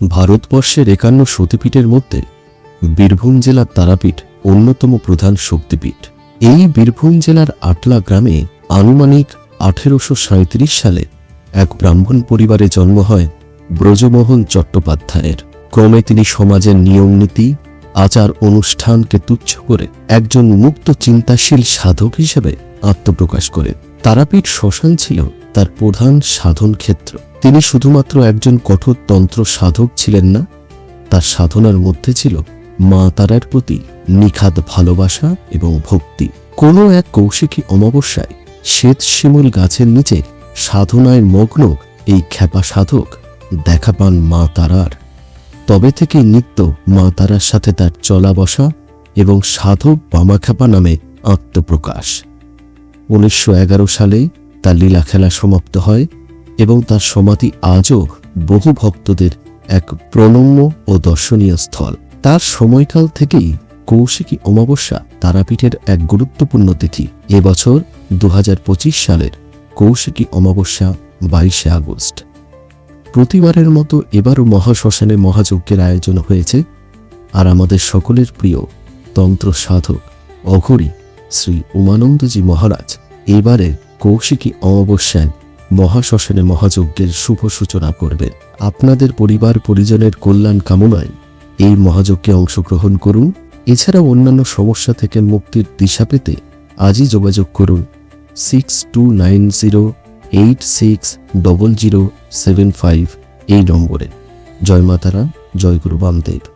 ভারতবর্ষের একান্ন সতীপীঠের মধ্যে বীরভূম জেলার তারাপীঠ অন্যতম প্রধান শক্তিপীঠ। এই বীরভূম জেলার আটলা গ্রামে আনুমানিক আঠেরোশো সালে এক ব্রাহ্মণ পরিবারে জন্ম হয় ব্রজমোহন চট্টোপাধ্যায়ের। ক্রমে তিনি সমাজের নিয়মনীতি আচার অনুষ্ঠানকে তুচ্ছ করে একজন মুক্ত চিন্তাশীল সাধক হিসেবে আত্মপ্রকাশ করেন। তারাপীঠ শ্মশান ছিল তার প্রধান সাধন ক্ষেত্র। তিনি শুধুমাত্র একজন কঠোর তন্ত্র সাধক ছিলেন না, তার সাধনার মধ্যে ছিল মা তারার প্রতি নিখাদ ভালোবাসা এবং ভক্তি। কোনো এক কৌশিকী অমাবস্যায় শ্বেত শিমুল গাছের নিচে সাধনায় মগ্ন এই খ্যাপা সাধক দেখা পান মা তারার। তবে থেকে নিত্য মা তারার সাথে তার চলা বসা এবং সাধক বামাখ্যাপা নামে আত্মপ্রকাশ। উনিশশো এগারো সালে তার লীলা খেলা সমাপ্ত হয় এবং তার সমাধি আজও বহু ভক্তদের এক প্রণম্য ও দর্শনীয় স্থল। তার সময়কাল থেকেই কৌশিকী অমাবস্যা তারাপীঠের এক গুরুত্বপূর্ণ তিথি। এবছর দু হাজার পঁচিশ সালের কৌশিকী অমাবস্যা বাইশে আগস্ট। প্রতিবারের মতো এবারও মহাশ্মশানে মহাযজ্ঞের আয়োজন হয়েছে আর আমাদের সকলের প্রিয় তন্ত্র সাধক অঘরী শ্রী উমানন্দজি মহারাজ এবারে কৌশিকী অমাবস্যায় মহাশ্মশানে মহাযজ্ঞের শুভ সূচনা করবেন। আপনাদের পরিবার, পরিজনের কল্যাণ কামনায় এই মহাযজ্ঞে অংশগ্রহণ করুন। এছাড়াও অন্যান্য সমস্যা থেকে মুক্তির দিশা পেতে আজই যোগাযোগ করুন six two nine zero eight six double zero seven five এই নম্বরে। জয় মাতারা, জয় গুরু বামদেব।